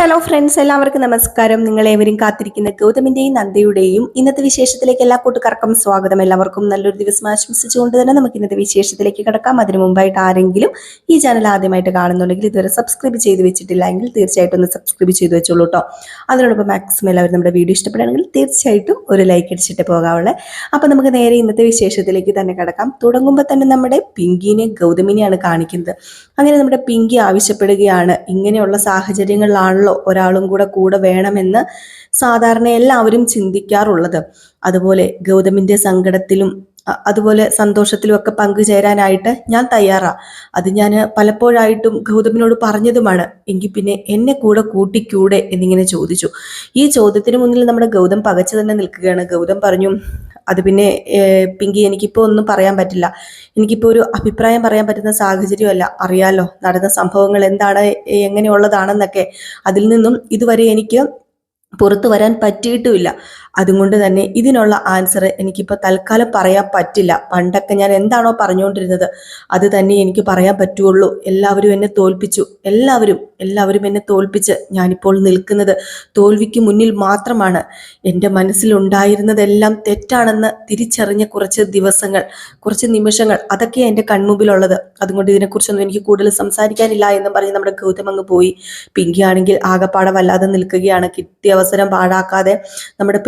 Hello friends എല്ലാവർക്കും നമസ്കാരം. നിങ്ങളേവരും കാത്തിരിക്കുന്ന ഗൗതമിന്റെയും നന്ദയുടെയും ഇന്നത്തെ വിശേഷത്തിലേക്ക് എല്ലാ കൂട്ടുകാർക്കും സ്വാഗതം. എല്ലാവർക്കും നല്ലൊരു ദിവസം ആശംസിച്ചുകൊണ്ട് തന്നെ നമുക്ക് ഇന്നത്തെ വിശേഷത്തിലേക്ക് കിടക്കാം. അതിനു മുമ്പായിട്ട് ആരെങ്കിലും ഈ ചാനൽ ആദ്യമായിട്ട് കാണുന്നുണ്ടെങ്കിൽ ഇതുവരെ സബ്സ്ക്രൈബ് ചെയ്ത് വെച്ചിട്ടില്ല എങ്കിൽ തീർച്ചയായിട്ടും ഒന്ന് സബ്സ്ക്രൈബ് ചെയ്ത് വെച്ചോളൂ കേട്ടോ അതിനോടൊപ്പം മാക്സിമം എല്ലാവരും നമ്മുടെ വീഡിയോ ഇഷ്ടപ്പെടുകയാണെങ്കിൽ തീർച്ചയായിട്ടും ഒരു ലൈക്ക് അടിച്ചിട്ട് പോകാവുള്ളേ. അപ്പം നമുക്ക് നേരെ ഇന്നത്തെ വിശേഷത്തിലേക്ക് തന്നെ കിടക്കാം. തുടങ്ങുമ്പോൾ തന്നെ നമ്മുടെ പിങ്കിനെ ഗൗതമിനെയാണ് കാണിക്കുന്നത്. അങ്ങനെ നമ്മുടെ പിങ്കി ആവശ്യപ്പെടുകയാണ്. ഇങ്ങനെയുള്ള സാഹചര്യങ്ങളിലാണല്ലോ ഒരാളും കൂടെ കൂടെ വേണമെന്ന് സാധാരണ എല്ലാവരും ചിന്തിക്കാറുള്ളത്. അതുപോലെ ഗൗതമിന്റെ സങ്കടത്തിലും അതുപോലെ സന്തോഷത്തിലും ഒക്കെ പങ്കുചേരാനായിട്ട് ഞാൻ തയ്യാറാ. അത് ഞാൻ പലപ്പോഴായിട്ടും ഗൗതമിനോട് പറഞ്ഞതുമാണ്. എങ്കിൽ പിന്നെ എന്നെ കൂടെ കൂട്ടിക്കൂടെ എന്നിങ്ങനെ ചോദിച്ചു. ഈ ചോദ്യത്തിന് മുന്നിൽ നമ്മുടെ ഗൗതം പകച്ചു തന്നെ നിൽക്കുകയാണ്. ഗൗതം പറഞ്ഞു അത് പിന്നെ പിങ്കി എനിക്കിപ്പോൾ ഒന്നും പറയാൻ പറ്റില്ല. എനിക്കിപ്പോൾ ഒരു അഭിപ്രായം പറയാൻ പറ്റുന്ന സാഹചര്യമല്ല. അറിയാലോ നടന്ന സംഭവങ്ങൾ എന്താണ് എങ്ങനെയുള്ളതാണെന്നൊക്കെ. അതിൽ നിന്നും ഇതുവരെ എനിക്ക് പുറത്തു വരാൻ പറ്റിയിട്ടുമില്ല. അതുകൊണ്ട് തന്നെ ഇതിനുള്ള ആൻസർ എനിക്കിപ്പോൾ തൽക്കാലം പറയാൻ പറ്റില്ല. പണ്ടൊക്കെ ഞാൻ എന്താണോ പറഞ്ഞുകൊണ്ടിരുന്നത് അത് തന്നെ എനിക്ക് പറയാൻ പറ്റുള്ളൂ. എല്ലാവരും എന്നെ തോൽപ്പിച്ചു. എല്ലാവരും എല്ലാവരും എന്നെ തോൽപ്പിച്ച് ഞാനിപ്പോൾ നിൽക്കുന്നത് തോൽവിക്ക് മുന്നിൽ മാത്രമാണ്. എന്റെ മനസ്സിലുണ്ടായിരുന്നതെല്ലാം തെറ്റാണെന്ന് തിരിച്ചറിഞ്ഞ കുറച്ച് ദിവസങ്ങൾ കുറച്ച് നിമിഷങ്ങൾ അതൊക്കെ എന്റെ കൺമുമ്പിലുള്ളത്. അതുകൊണ്ട് ഇതിനെക്കുറിച്ചൊന്നും എനിക്ക് കൂടുതൽ സംസാരിക്കാനില്ല എന്നും പറഞ്ഞ് നമ്മുടെ ഗൗതം അങ്ങ് പോയി. പിങ്കി ആണെങ്കിൽ ആകെപ്പാടെ വല്ലാതെ നിൽക്കുകയാണ്. കിട്ടിയ അവസരം പാഴാക്കാതെ നമ്മുടെ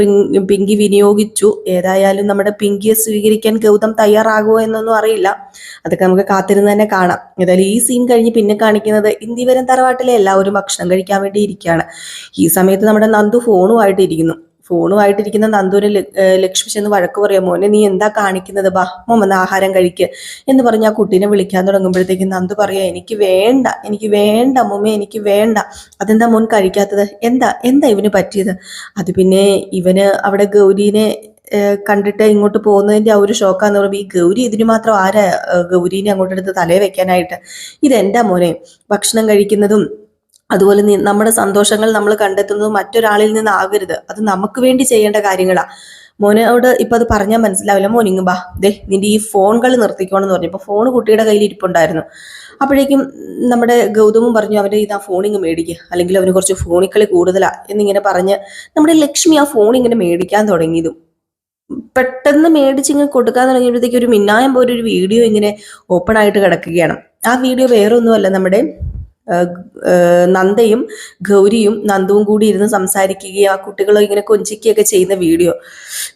പിങ്കി വിനിയോഗിച്ചു. ഏതായാലും നമ്മുടെ പിങ്കിയെ സ്വീകരിക്കാൻ ഗൗതം തയ്യാറാകുമോ എന്നൊന്നും അറിയില്ല. അതൊക്കെ നമുക്ക് കാത്തിരുന്ന് തന്നെ കാണാം. ഏതായാലും ഈ സീൻ കഴിഞ്ഞ് പിന്നെ കാണിക്കുന്നത് ഇന്ദിവരം തറവാട്ടിലെ എല്ലാവരും ഭക്ഷണം കഴിക്കാൻ വേണ്ടി ഇരിക്കുകയാണ്. ഈ സമയത്ത് നമ്മുടെ നന്ദു ഫോണുമായിട്ട് ഇരിക്കുന്നു. ഫോണുമായിട്ടിരിക്കുന്ന ഏർ ലക്ഷ്മി ചെന്ന് വഴക്ക് പറയാം. മോനെ നീ എന്താ കാണിക്കുന്നത്? ബാ മോമെന്ന് ആഹാരം കഴിക്കുക എന്ന് പറഞ്ഞ് ആ കുട്ടീനെ വിളിക്കാൻ തുടങ്ങുമ്പോഴത്തേക്കും നന്ദു പറയാ എനിക്ക് വേണ്ട എനിക്ക് വേണ്ട മുമ്മേ എനിക്ക് വേണ്ട. അതെന്താ മോൻ കഴിക്കാത്തത്? എന്താ എന്താ ഇവന് പറ്റിയത്? അത് പിന്നെ ഇവന് അവിടെ ഗൗരീനെ കണ്ടിട്ട് ഇങ്ങോട്ട് പോകുന്നതിന്റെ ആ ഒരു ഷോക്കാന്ന് പറയുമ്പോൾ ഈ ഗൗരി ഇതിന് മാത്രം ആരാ ഗൗരീനെ അങ്ങോട്ടെടുത്ത് തലേ വെക്കാനായിട്ട്? ഇതെന്താ മോനെ? ഭക്ഷണം കഴിക്കുന്നതും അതുപോലെ നമ്മുടെ സന്തോഷങ്ങൾ നമ്മൾ കണ്ടെത്തുന്നത് മറ്റൊരാളിൽ നിന്നാകരുത്. അത് നമുക്ക് വേണ്ടി ചെയ്യേണ്ട കാര്യങ്ങളാണ് മോനോട് ഇപ്പൊ അത് പറഞ്ഞാൽ മനസ്സിലാവില്ല. മോനിങ്ങും ബാ ദേ നിന്റെ ഈ ഫോണുകൾ നിർത്തിക്കോണെന്ന് പറഞ്ഞു. ഇപ്പൊ ഫോൺ കുട്ടിയുടെ കയ്യിൽ ഇരിപ്പുണ്ടായിരുന്നു. അപ്പോഴേക്കും നമ്മുടെ ഗൗതമും പറഞ്ഞു അവന്റെ ഇതാ ഫോണിങ് മേടിക്കുക അല്ലെങ്കിൽ അവന് കുറച്ച് ഫോണിക്കളി കൂടുതലാ. എന്നിങ്ങനെ പറഞ്ഞ് നമ്മുടെ ലക്ഷ്മി ആ ഫോൺ ഇങ്ങനെ മേടിക്കാൻ തുടങ്ങിയതും. പെട്ടെന്ന് മേടിച്ച് ഇങ്ങനെ കൊടുക്കാൻ തുടങ്ങിയപ്പോഴത്തേക്ക് ഒരു മിന്നായം പോലെ ഒരു വീഡിയോ ഇങ്ങനെ ഓപ്പൺ ആയിട്ട് കിടക്കുകയാണ്. ആ വീഡിയോ വേറെ ഒന്നുമല്ല നമ്മുടെ ആ, ആ, നന്ദയും ഗൗരിയും നന്ദവും കൂടി ഇരുന്ന് സംസാരിക്കുകയും ആ കുട്ടികളെ ഇങ്ങനെ കൊഞ്ചിക്കുകയൊക്കെ ചെയ്യുന്ന വീഡിയോ.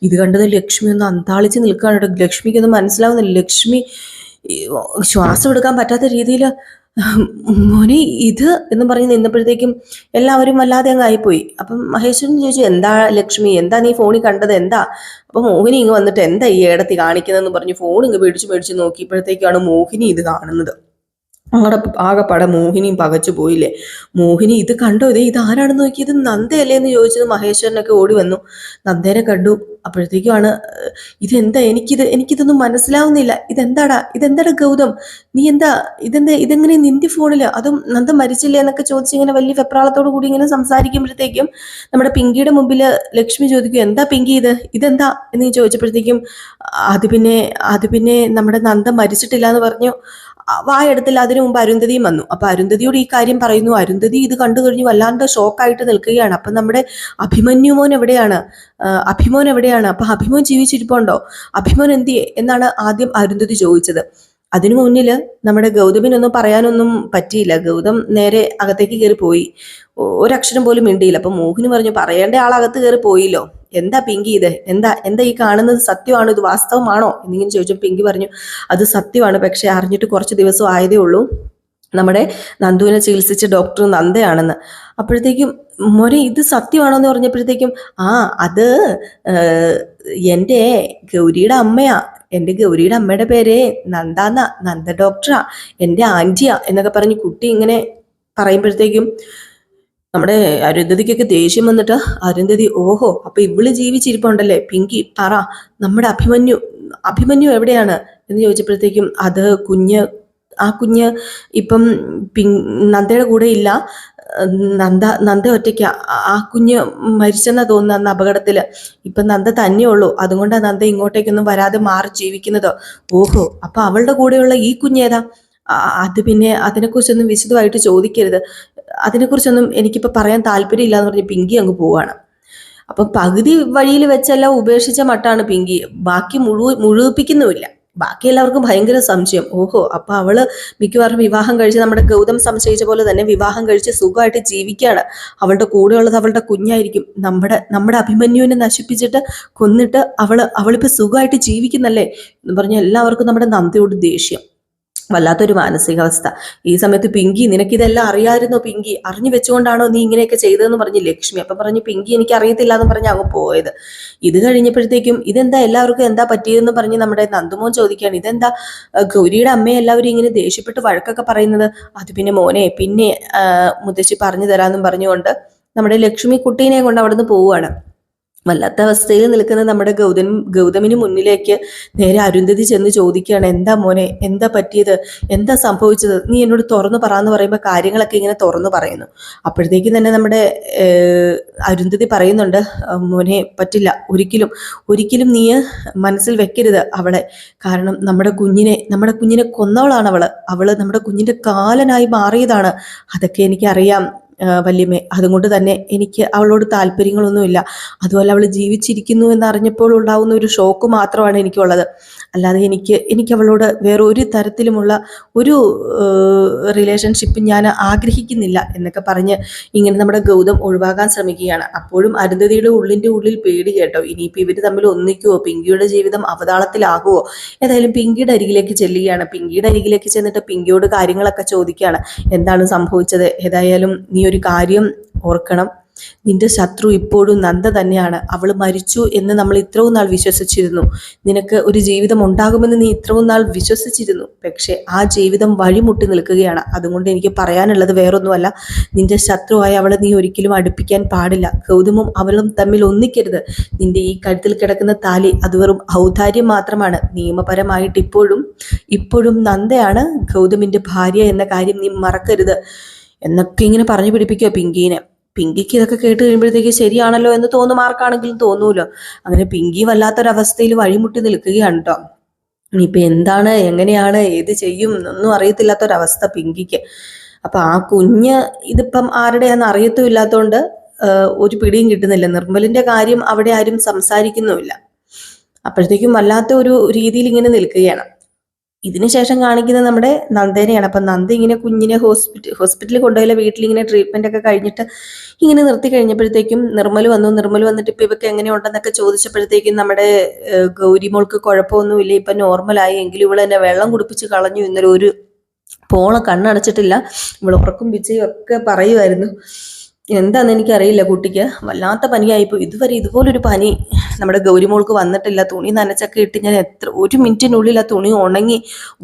ഇത് കണ്ടത് ലക്ഷ്മി ഒന്ന് അന്താളിച്ച് നിൽക്കുകയാണ് കേട്ടോ. ലക്ഷ്മിക്കൊന്നും മനസ്സിലാവുന്നില്ല. ലക്ഷ്മി ശ്വാസം എടുക്കാൻ പറ്റാത്ത രീതിയിൽ മോനെ ഇത് എന്ന് പറഞ്ഞ് നിന്നപ്പോഴത്തേക്കും എല്ലാവരും വല്ലാതെ അങ്ങ് ആയിപ്പോയി. അപ്പം മഹേശ്വരൻ ചോദിച്ചു എന്താ ലക്ഷ്മി? എന്താ നീ ഫോണിൽ കണ്ടത്? എന്താ? അപ്പൊ മോഹിനി ഇങ്ങ് വന്നിട്ട് എന്താ ഈ ഏടത്തി കാണിക്കുന്നതെന്ന് പറഞ്ഞ് ഫോൺ ഇങ്ങ് മേടിച്ച് മേടിച്ച് നോക്കിയപ്പോഴത്തേക്കാണ് മോഹിനി ഇത് കാണുന്നത്. അവിടെ ആകെപ്പാടെ മോഹിനിയും പകച്ചു പോയില്ലേ? മോഹിനി ഇത് കണ്ടോ? ഇതേ ഇത് ആരാണെന്ന് നോക്കിയത് നന്ദയല്ലേ എന്ന് ചോദിച്ചത് മഹേശ്വരനൊക്കെ ഓടി വന്നു. നന്ദേനെ കണ്ടു. അപ്പോഴത്തേക്കുമാണ് ഇതെന്താ എനിക്കിത് എനിക്കിതൊന്നും മനസ്സിലാവുന്നില്ല. ഇതെന്താടാ? ഇതെന്താടാ ഗൗതം? നീ എന്താ? ഇതെന്താ? ഇതെങ്ങനെ നിന്റെ ഫോണിൽ? അതും നന്ദ മരിച്ചില്ലേ? എന്നൊക്കെ ചോദിച്ച് ഇങ്ങനെ വലിയ വെപ്രാളത്തോടു കൂടി ഇങ്ങനെ സംസാരിക്കുമ്പോഴത്തേക്കും നമ്മുടെ പിങ്കിയുടെ മുമ്പിൽ ലക്ഷ്മി ചോദിക്കും എന്താ പിങ്കി ഇത്? ഇതെന്താ? എന്ന് ചോദിച്ചപ്പോഴത്തേക്കും അത് പിന്നെ അത് പിന്നെ നമ്മുടെ നന്ദ മരിച്ചിട്ടില്ല എന്ന് പറഞ്ഞു. വായെടുത്തില്ല. അതിനു മുമ്പ് അരുന്ധതിയും വന്നു. അപ്പൊ അരുന്ധതിയോട് ഈ കാര്യം പറയുന്നു. അരുന്ധതി ഇത് കണ്ടു കഴിഞ്ഞു വല്ലാണ്ട് ഷോക്കായിട്ട് നിൽക്കുകയാണ്. അപ്പൊ നമ്മുടെ അഭിമന്യുമോൻ എവിടെയാണ്? അഭിമോൻ എവിടെയാണ്? അപ്പൊ അഭിമോൻ ജീവിച്ചിരിപ്പുണ്ടോ? അഭിമോൻ എന്തിയെ? എന്നാണ് ആദ്യം അരുന്ധതി ചോദിച്ചത്. അതിനു മുന്നിൽ നമ്മുടെ ഗൗതമിനൊന്നും പറയാനൊന്നും പറ്റിയില്ല. ഗൗതം നേരെ അകത്തേക്ക് കയറി പോയി ഒരക്ഷരം പോലും മിണ്ടിയില്ല. അപ്പൊ മോഹിനി പറഞ്ഞു പറയേണ്ട ആൾ അകത്ത് കയറി പോയില്ലോ എന്താ പിങ്കി ഇത്? എന്താ എന്താ ഈ കാണുന്നത് സത്യമാണോ? ഇത് വാസ്തവമാണോ? എന്നിങ്ങനെ ചോദിച്ചു പിങ്കി പറഞ്ഞു അത് സത്യമാണ്. പക്ഷെ അറിഞ്ഞിട്ട് കുറച്ച് ദിവസം ആയതേ ഉള്ളൂ. നമ്മുടെ നന്ദുവിനെ ചികിത്സിച്ച ഡോക്ടർ നന്ദയാണെന്ന്. അപ്പോഴത്തേക്കും മോനെ ഇത് സത്യമാണോ എന്ന് പറഞ്ഞപ്പോഴത്തേക്കും ആ അത് എന്റെ ഗൗരിയുടെ അമ്മയാ. എന്റെ ഗൗരിയുടെ അമ്മയുടെ പേര് നന്ദാന്ന. നന്ദ ഡോക്ടറാ. എന്റെ ആന്റിയാ. എന്നൊക്കെ പറഞ്ഞ് കുട്ടി ഇങ്ങനെ പറയുമ്പോഴത്തേക്കും നമ്മുടെ അരുന്ധതിക്കൊക്കെ ദേഷ്യം വന്നിട്ട് അരുന്ധതി ഓഹോ അപ്പൊ ഇവൾ ജീവിച്ചിരിപ്പുണ്ടല്ലേ? പിങ്കി പറ നമ്മുടെ അഭിമന്യു അഭിമന്യു എവിടെയാണ്? എന്ന് ചോദിച്ചപ്പോഴത്തേക്കും അത് കുഞ്ഞ് ആ കുഞ്ഞ് ഇപ്പം പി നന്ദയുടെ കൂടെ ഇല്ല. നന്ദ നന്ദ ഒറ്റയ്ക്ക. ആ കുഞ്ഞ് മരിച്ചെന്നാ തോന്നുന്ന അന്ന് അപകടത്തിൽ. ഇപ്പൊ നന്ദ തന്നെയുള്ളൂ അതുകൊണ്ടാണ് നന്ദ ഇങ്ങോട്ടേക്കൊന്നും വരാതെ മാറി ജീവിക്കുന്നത്. ഓഹോ അപ്പൊ അവളുടെ കൂടെയുള്ള ഈ കുഞ്ഞേതാ? അത് പിന്നെ അതിനെക്കുറിച്ചൊന്നും വിശദമായിട്ട് ചോദിക്കരുത്. അതിനെക്കുറിച്ചൊന്നും എനിക്കിപ്പോൾ പറയാൻ താല്പര്യമില്ല എന്ന് പറഞ്ഞ് പിങ്കി അങ്ങ് പോവാണ്. അപ്പം പകുതി വഴിയിൽ വെച്ചെല്ലാം ഉപേക്ഷിച്ച മട്ടാണ് പിങ്കി. ബാക്കി മുഴു മുഴുവിപ്പിക്കുന്നുമില്ല. ബാക്കി എല്ലാവർക്കും ഭയങ്കര സംശയം. ഓഹോ അപ്പൊ അവൾ മിക്കവാറും വിവാഹം കഴിച്ച് നമ്മുടെ ഗൗതം സംശയിച്ച പോലെ തന്നെ വിവാഹം കഴിച്ച് സുഖമായിട്ട് ജീവിക്കുകയാണ് അവളുടെ കൂടെയുള്ളത് അവളുടെ കുഞ്ഞായിരിക്കും. നമ്മുടെ നമ്മുടെ അഭിമന്യുവിനെ നശിപ്പിച്ചിട്ട് കൊന്നിട്ട് അവൾ അവളിപ്പോ സുഖമായിട്ട് ജീവിക്കുന്നല്ലേ എന്ന് പറഞ്ഞ എല്ലാവർക്കും നമ്മുടെ നന്ദിയോട് ദേഷ്യം. വല്ലാത്തൊരു മാനസികാവസ്ഥ. ഈ സമയത്ത് പിങ്കി നിനക്കിതെല്ലാം അറിയാമായിരുന്നോ പിങ്കി? അറിഞ്ഞു വെച്ചുകൊണ്ടാണോ നീ ഇങ്ങനെയൊക്കെ ചെയ്തതെന്ന് പറഞ്ഞ് ലക്ഷ്മി അപ്പം പറഞ്ഞു പിങ്കി എനിക്ക് അറിയത്തില്ല എന്ന് പറഞ്ഞ് അങ്ങ് പോയത്. ഇത് കഴിഞ്ഞപ്പോഴത്തേക്കും ഇതെന്താ എല്ലാവർക്കും എന്താ പറ്റിയതെന്ന് പറഞ്ഞ് നമ്മുടെ നന്ദുമോൻ ചോദിക്കുകയാണ്. ഇതെന്താ ഗൗരിയുടെ അമ്മയെ എല്ലാവരും ഇങ്ങനെ ദേഷ്യപ്പെട്ട് വഴക്കൊക്കെ പറയുന്നത്? അത് പിന്നെ മോനെ പിന്നെ മുത്തശ്ശി പറഞ്ഞു തരാമെന്നും പറഞ്ഞുകൊണ്ട് നമ്മുടെ ലക്ഷ്മി കുട്ടീനെ കൊണ്ട് അവിടുന്ന് പോവുകയാണ്. വല്ലാത്ത അവസ്ഥയിൽ നിൽക്കുന്ന നമ്മുടെ ഗൗതം ഗൗതമിന് മുന്നിലേക്ക് നേരെ അരുന്ധതി ചെന്ന് ചോദിക്കുകയാണ് എന്താ മോനെ എന്താ പറ്റിയത്? എന്താ സംഭവിച്ചത്? നീ എന്നോട് തുറന്നു പറയാന്ന് പറയുമ്പോൾ കാര്യങ്ങളൊക്കെ ഇങ്ങനെ തുറന്നു പറയുന്നു. അപ്പോഴത്തേക്കും തന്നെ നമ്മുടെ അരുന്ധതി പറയുന്നുണ്ട് "ആ, മോനെ പറ്റില്ല ഒരിക്കലും ഒരിക്കലും നീ മനസ്സിൽ വെക്കരുത് അവളെ. കാരണം നമ്മുടെ കുഞ്ഞിനെ നമ്മുടെ കുഞ്ഞിനെ കൊന്നവളാണ് അവൾ. അവൾ നമ്മുടെ കുഞ്ഞിന്റെ കാലനായി മാറിയതാണ്. അതൊക്കെ എനിക്കറിയാം. വല്യമ്മേ അതുകൊണ്ട് തന്നെ എനിക്ക് അവളോട് താല്പര്യങ്ങളൊന്നുമില്ല. അതുപോലെ അവൾ ജീവിച്ചിരിക്കുന്നു എന്നറിഞ്ഞപ്പോൾ ഉണ്ടാകുന്ന ഒരു ഷോക്ക് മാത്രമാണ് എനിക്കുള്ളത്. അല്ലാതെ എനിക്ക് എനിക്ക് അവളോട് വേറെ ഒരു തരത്തിലുമുള്ള ഒരു റിലേഷൻഷിപ്പ് ഞാൻ ആഗ്രഹിക്കുന്നില്ല എന്നൊക്കെ പറഞ്ഞ് ഇങ്ങനെ നമ്മുടെ ഗൗതം ഒഴിവാക്കാൻ ശ്രമിക്കുകയാണ്. അപ്പോഴും അരുന്ധതിയുടെ ഉള്ളിന്റെ ഉള്ളിൽ പേടി കേട്ടോ. ഇനിയിപ്പോൾ ഇവർ തമ്മിൽ ഒന്നിക്കുവോ? പിങ്കിയുടെ ജീവിതം അവതാളത്തിലാകുമോ ഏതായാലും പിങ്കിയുടെ അരികിലേക്ക് ചെല്ലുകയാണ്. പിങ്കിയുടെ അരികിലേക്ക് ചെന്നിട്ട് പിങ്കിയോട് കാര്യങ്ങളൊക്കെ ചോദിക്കുകയാണ്. എന്താണ് സംഭവിച്ചത്? ഏതായാലും നീ ഒരു കാര്യം ഓർക്കണം. നിന്റെ ശത്രു ഇപ്പോഴും നന്ദ തന്നെയാണ്. അവൾ മരിച്ചു എന്ന് നമ്മൾ ഇത്രയും നാൾ വിശ്വസിച്ചിരുന്നു. നിനക്ക് ഒരു ജീവിതം ഉണ്ടാകുമെന്ന് നീ ഇത്രയും നാൾ വിശ്വസിച്ചിരുന്നു. പക്ഷേ ആ ജീവിതം വഴിമുട്ടി നിൽക്കുകയാണ്. അതുകൊണ്ട് എനിക്ക് പറയാനുള്ളത് വേറൊന്നുമല്ല. നിന്റെ ശത്രുവായ അവളെ നീ ഒരിക്കലും അടുപ്പിക്കാൻ പാടില്ല. ഗൗതമും അവളും തമ്മിൽ ഒന്നിക്കരുത്. നിന്റെ ഈ കഴുത്തിൽ കിടക്കുന്ന താലി അത് വെറും ഔദാര്യം മാത്രമാണ്. നിയമപരമായിട്ട് ഇപ്പോഴും ഇപ്പോഴും നന്ദയാണ് ഗൗതമിന്റെ ഭാര്യ എന്ന കാര്യം നീ മറക്കരുത്. എന്നൊക്കെ ഇങ്ങനെ പറഞ്ഞു പിടിപ്പിക്കുക പിങ്കീനെ. പിങ്കിക്ക് ഇതൊക്കെ കേട്ട് കഴിയുമ്പോഴത്തേക്ക് ശരിയാണല്ലോ എന്ന് തോന്നും ആർക്കാണെങ്കിലും തോന്നൂലോ. അങ്ങനെ പിങ്കി വല്ലാത്തൊരവസ്ഥയിൽ വഴിമുട്ടി നിൽക്കുകയാണ് കേട്ടോ ഇനിയിപ്പൊ എന്താണ് എങ്ങനെയാണ് ഏത് ചെയ്യും എന്നൊന്നും അറിയത്തില്ലാത്തൊരവസ്ഥ പിങ്കിക്ക്. അപ്പൊ ആ കുഞ്ഞ് ഇതിപ്പം ആരുടെയാന്ന് അറിയത്തുമില്ലാത്തതുകൊണ്ട് ഒരു പിടിയും കിട്ടുന്നില്ല. നിർമ്മലിന്റെ കാര്യം അവിടെ ആരും സംസാരിക്കുന്നുമില്ല. അപ്പോഴത്തേക്കും വല്ലാത്ത ഒരു രീതിയിൽ ഇങ്ങനെ നിൽക്കുകയാണ്. ഇതിനുശേഷം കാണിക്കുന്നത് നമ്മുടെ നന്ദേനെയാണ്. അപ്പം നന്ദ ഇങ്ങനെ കുഞ്ഞിനെ ഹോസ്പിറ്റൽ ഹോസ്പിറ്റലിൽ കൊണ്ടുപോയില്ല വീട്ടിൽ ഇങ്ങനെ ട്രീറ്റ്മെന്റ് ഒക്കെ കഴിഞ്ഞിട്ട് ഇങ്ങനെ നിർത്തി കഴിഞ്ഞപ്പോഴത്തേക്കും നിർമ്മൽ വന്നു. നിർമ്മൽ വന്നിട്ട് ഇപ്പൊ ഇവക്ക് എങ്ങനെയുണ്ടെന്നൊക്കെ ചോദിച്ചപ്പോഴത്തേക്കും നമ്മുടെ ഗൗരിമോൾക്ക് ഗൗരി മോൾക്ക് കുഴപ്പമൊന്നുമില്ല. ഇപ്പൊ നോർമലായി. എങ്കിലും ഇവൾ എന്നെ വെള്ളം കുടിപ്പിച്ച് കളഞ്ഞു. ഇന്നലെ ഒരു പോള കണ്ണടച്ചിട്ടില്ല. ഇവൾ ഉറക്കും പിച്ചയും ഒക്കെ പറയുമായിരുന്നു എന്താന്ന് എനിക്കറിയില്ല കുട്ടിക്ക്. വല്ലാത്ത പനിയായിപ്പോ ഇതുവരെ ഇതുപോലൊരു പനി നമ്മുടെ ഗൗരിമോൾക്ക് വന്നിട്ടില്ല. തുണി നനച്ചൊക്കെ ഇട്ട് ഞാൻ എത്ര ഒരു മിനിറ്റിനുള്ളിൽ ആ തുണി ഉണങ്ങി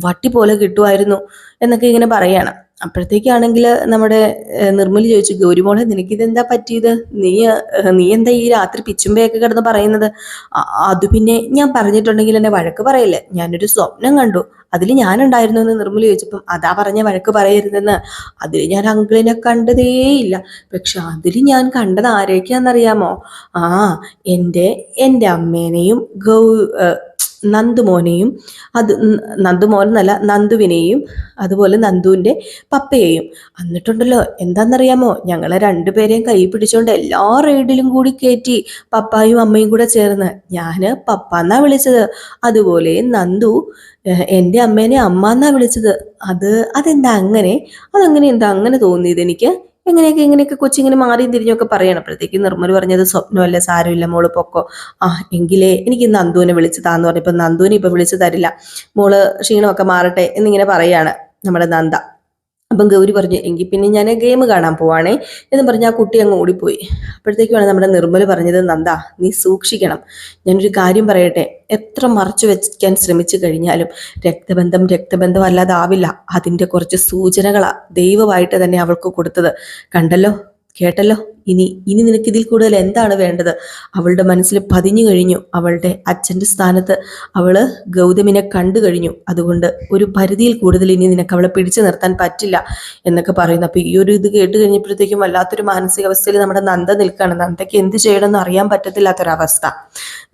വട്ടി പോലെ കിട്ടുമായിരുന്നു എന്നൊക്കെ ഇങ്ങനെ പറയാണ്. അപ്പോഴത്തേക്കാണെങ്കിൽ നമ്മുടെ നിർമ്മലി ചോദിച്ചു ഗൗരിമോളെ നിനക്കിതെന്താ പറ്റിയത്? നീ നീ എന്താ ഈ രാത്രി പിച്ചുമ്പയൊക്കെ കിടന്ന് പറയുന്നത്? "അ- അത് പിന്നെ ഞാൻ പറഞ്ഞിട്ടുണ്ടെങ്കിൽ എന്നെ വഴക്ക് പറയില്ലേ? ഞാനൊരു സ്വപ്നം കണ്ടു. അതിൽ ഞാനുണ്ടായിരുന്നു എന്ന് നിർമ്മലി ചോദിച്ചപ്പം അതാ പറഞ്ഞ വഴക്ക് പറയരുതെന്ന്. അതിൽ ഞാൻ അങ്കിളിനെ കണ്ടതേയില്ല. പക്ഷെ അതിൽ ഞാൻ കണ്ടത് ആരൊക്കെയാണെന്നറിയാമോ? ആ എന്റെ എന്റെ അമ്മേനെയും ഗൗ നന്ദുമോനെയും അത് ന- നന്ദുമോൻ എന്നല്ല നന്ദുവിനെയും അതുപോലെ നന്ദുവിന്റെ പപ്പയെയും. എന്നിട്ടുണ്ടല്ലോ എന്താണെന്നറിയാമോ? ഞങ്ങളെ രണ്ടുപേരെയും കൈ പിടിച്ചുകൊണ്ട് എല്ലാ റൈഡിലും കൂടി കയറ്റി പപ്പായും അമ്മയും കൂടെ ചേർന്ന്. ഞാൻ പപ്പ എന്നാ വിളിച്ചത്. അതുപോലെ നന്ദു എന്റെ അമ്മേനെ അമ്മ എന്നാ വിളിച്ചത്. അത് അതെന്താ അങ്ങനെ? അതങ്ങനെ എന്താ അങ്ങനെ തോന്നിയത് എനിക്ക്? എങ്ങനെയൊക്കെ ഇങ്ങനെയൊക്കെ കൊച്ചിങ്ങനെ മാറിയും തിരിഞ്ഞൊക്കെ പറയണം. അപ്പോഴത്തേക്ക് നിർമ്മൽ പറഞ്ഞത് സ്വപ്നമല്ല സാരമില്ല മോൾ പൊക്കോ. ആ എങ്കിലേ എനിക്ക് നന്ദുവിനെ വിളിച്ച് താന്ന് പറഞ്ഞപ്പോൾ നന്ദുവിനെ ഇപ്പൊ വിളിച്ചു തരില്ല. മോൾ ക്ഷീണമൊക്കെ മാറട്ടെ എന്നിങ്ങനെ പറയാണ് നമ്മുടെ നന്ദ. അപ്പം ഗൗരി പറഞ്ഞു എങ്കിൽ പിന്നെ ഞാൻ ഗെയിം കാണാൻ പോവാണേ എന്ന് പറഞ്ഞ് ആ കുട്ടി അങ്ങ് ഓടിപ്പോയി. അപ്പോഴത്തേക്കുമാണ് നമ്മുടെ നിർമ്മൽ പറഞ്ഞത് നന്ദ നീ സൂക്ഷിക്കണം. ഞാനൊരു കാര്യം പറയട്ടെ. എത്ര മറച്ചു വെക്കാൻ ശ്രമിച്ചു കഴിഞ്ഞാലും രക്തബന്ധം രക്തബന്ധം അല്ലാതാവില്ല അതിന്റെ കുറച്ച് സൂചനകളാണ് ദൈവമായിട്ട് തന്നെ അവൾക്ക് കൊടുത്തത്. കണ്ടല്ലോ? കേട്ടല്ലോ? ഇനി ഇനി നിനക്ക് ഇതിൽ കൂടുതൽ എന്താണ് വേണ്ടത്? അവളുടെ മനസ്സിൽ പതിഞ്ഞു കഴിഞ്ഞു. അവളുടെ അച്ഛന്റെ സ്ഥാനത്ത് അവൾ ഗൗതമിനെ കണ്ടു കഴിഞ്ഞു. അതുകൊണ്ട് ഒരു പരിധിയിൽ കൂടുതൽ ഇനി നിനക്ക് അവളെ പിടിച്ചു നിർത്താൻ പറ്റില്ല എന്നൊക്കെ പറയുന്നു. അപ്പോൾ ഈ ഒരു ഇത് കേട്ട് കഴിഞ്ഞപ്പോഴത്തേക്കും വല്ലാത്തൊരു മാനസികാവസ്ഥയിൽ നമ്മുടെ നന്ദ നിൽക്കുകയാണ്. നന്ദയ്ക്ക് എന്ത് ചെയ്യണമെന്ന് അറിയാൻ പറ്റത്തില്ലാത്തൊരവസ്ഥ.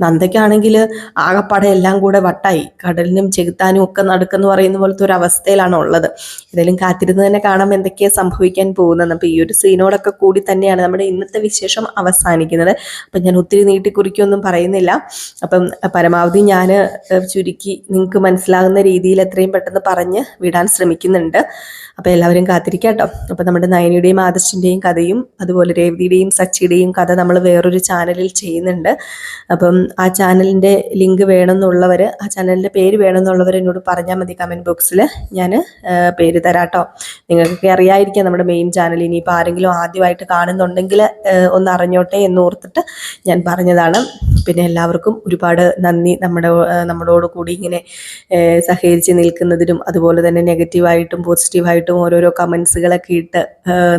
നന്ദയ്ക്കാണെങ്കിൽ ആകപ്പാടെ എല്ലാം കൂടെ വട്ടായി. കടലിനും ചെകുത്താനും ഒക്കെ നടക്കെന്ന് പറയുന്ന പോലത്തെ ഒരു അവസ്ഥയിലാണ് ഉള്ളത്. ഏതായാലും കാത്തിരുന്ന് തന്നെ കാണാം എന്തൊക്കെയാണ് സംഭവിക്കാൻ പോകുന്നത് അപ്പോൾ ഈ ഒരു സീനോടൊക്കെ കൂടി തന്നെയാണ് നമ്മുടെ ഇന്നത്തെ വിശേഷം അവസാനിക്കുന്നത്. അപ്പം ഞാൻ ഒത്തിരി നീട്ടിക്കുറിക്കൊന്നും പറയുന്നില്ല. അപ്പം പരമാവധി ഞാൻ ചുരുക്കി നിങ്ങൾക്ക് മനസ്സിലാകുന്ന രീതിയിൽ എത്രയും പെട്ടെന്ന് പറഞ്ഞ് വിടാൻ ശ്രമിക്കുന്നുണ്ട്. അപ്പോൾ എല്ലാവരും കാത്തിരിക്കാം കേട്ടോ അപ്പോൾ നമ്മുടെ നയനിയുടെയും ആദർശിന്റെയും കഥയും അതുപോലെ രേവതിയുടെയും സച്ചിയുടെയും കഥ നമ്മൾ വേറൊരു ചാനലിൽ ചെയ്യുന്നുണ്ട്. അപ്പം ആ ചാനലിന്റെ ലിങ്ക് വേണമെന്നുള്ളവർ ആ ചാനലിന്റെ പേര് വേണമെന്നുള്ളവർ എന്നോട് പറഞ്ഞാൽ മതി കമന്റ് ബോക്സിൽ ഞാൻ പേര് തരാട്ടോ. നിങ്ങൾക്കൊക്കെ അറിയായിരിക്കാം നമ്മുടെ മെയിൻ ചാനൽ ഇനിയിപ്പോൾ ആരെങ്കിലും ആദ്യമായിട്ട് കാണുന്നുണ്ടെങ്കിൽ ഒന്ന് അറിഞ്ഞോട്ടെ എന്ന് ഓർത്തിട്ട് ഞാൻ പറഞ്ഞതാണ്. പിന്നെ എല്ലാവർക്കും ഒരുപാട് നന്ദി. നമ്മുടെ നമ്മളോട് കൂടി ഇങ്ങനെ സഹകരിച്ച് നിൽക്കുന്നതിനും അതുപോലെ തന്നെ നെഗറ്റീവായിട്ടും പോസിറ്റീവായിട്ടും ഓരോരോ കമൻസുകളൊക്കെ ഇട്ട്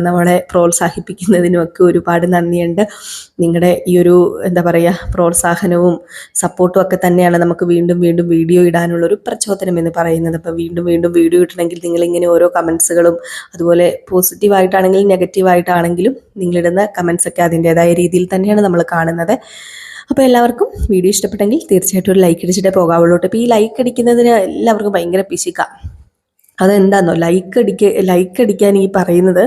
നമ്മളെ പ്രോത്സാഹിപ്പിക്കുന്നതിനും ഒക്കെ ഒരുപാട് നന്ദിയുണ്ട്. നിങ്ങളുടെ ഈ ഒരു എന്താ പറയുക പ്രോത്സാഹനവും സപ്പോർട്ടും ഒക്കെ തന്നെയാണ് നമുക്ക് വീണ്ടും വീണ്ടും വീഡിയോ ഇടാനുള്ള ഒരു പ്രചോദനം എന്ന് പറയുന്നത്. അപ്പോൾ വീണ്ടും വീണ്ടും വീഡിയോ ഇട്ടണമെങ്കിൽ നിങ്ങളിങ്ങനെ ഓരോ കമൻസുകളും അതുപോലെ പോസിറ്റീവായിട്ടാണെങ്കിലും നെഗറ്റീവായിട്ടാണെങ്കിലും നിങ്ങളിടുന്ന കമൻസൊക്കെ അതിന്റെതായ രീതിയിൽ തന്നെയാണ് നമ്മൾ കാണുന്നത്. അപ്പോൾ എല്ലാവർക്കും വീഡിയോ ഇഷ്ടപ്പെട്ടെങ്കിൽ തീർച്ചയായിട്ടും ഒരു ലൈക്ക് അടിച്ചിട്ടേ പോകാവുള്ളൂ കേട്ടോ. ഈ ലൈക്ക് അടിക്കുന്നതിന് എല്ലാവർക്കും ഭയങ്കര പിശിക്കാം. അതെന്താണെന്നോ ലൈക്ക് അടിക്ക ലൈക്ക് അടിക്കാൻ ഈ പറയുന്നത്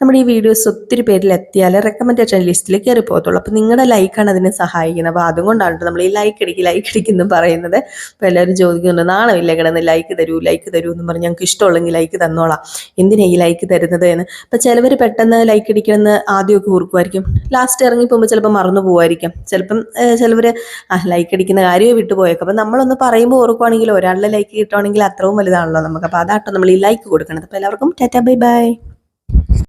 നമ്മുടെ ഈ വീഡിയോസ് ഒത്തിരി പേരിൽ എത്തിയാൽ റെക്കമെൻഡേഷൻ ലിസ്റ്റിൽ കയറി പോകത്തുള്ളൂ. അപ്പോൾ നിങ്ങളുടെ ലൈക്കാണ് അതിനെ സഹായിക്കുന്നത്. അപ്പോൾ അതുകൊണ്ടാണ് നമ്മൾ ഈ ലൈക്ക് അടിക്കുക ലൈക്ക് അടിക്കുന്നു പറയുന്നത്. അപ്പോൾ എല്ലാവരും ചോദിക്കുന്നുണ്ട് നാണമില്ല കിടന്ന് ലൈക്ക് തരൂ ലൈക്ക് തരൂ എന്ന് പറഞ്ഞ് ഞങ്ങൾക്ക് ഇഷ്ടമുള്ളെങ്കിൽ ലൈക്ക് തന്നോളാം. എന്തിനാ ഈ ലൈക്ക് തരുന്നത് എന്ന്? അപ്പോൾ ചിലവർ പെട്ടെന്ന് ലൈക്ക് അടിക്കണമെന്ന് ആദ്യമൊക്കെ ഓർക്കുമായിരിക്കും ലാസ്റ്റ് ഇറങ്ങി പോകുമ്പോൾ ചിലപ്പോൾ മറന്നു പോകുമായിരിക്കും ചിലപ്പം ചിലവർ ലൈക്ക് അടിക്കുന്ന കാര്യമേ വിട്ടുപോയേക്കും. അപ്പം നമ്മളൊന്ന് പറയുമ്പോൾ ഓർക്കുവാണെങ്കിൽ ഒരാളുടെ ലൈക്ക് കിട്ടുവാണെങ്കിൽ അത്രയും വലുതാണല്ലോ നമുക്ക്. അപ്പോൾ അതാട്ടോ നമ്മൾ ഈ ലൈക്ക് കൊടുക്കണം അപ്പോൾ എല്ലാവർക്കും ടാറ്റാ ബൈ ബൈ.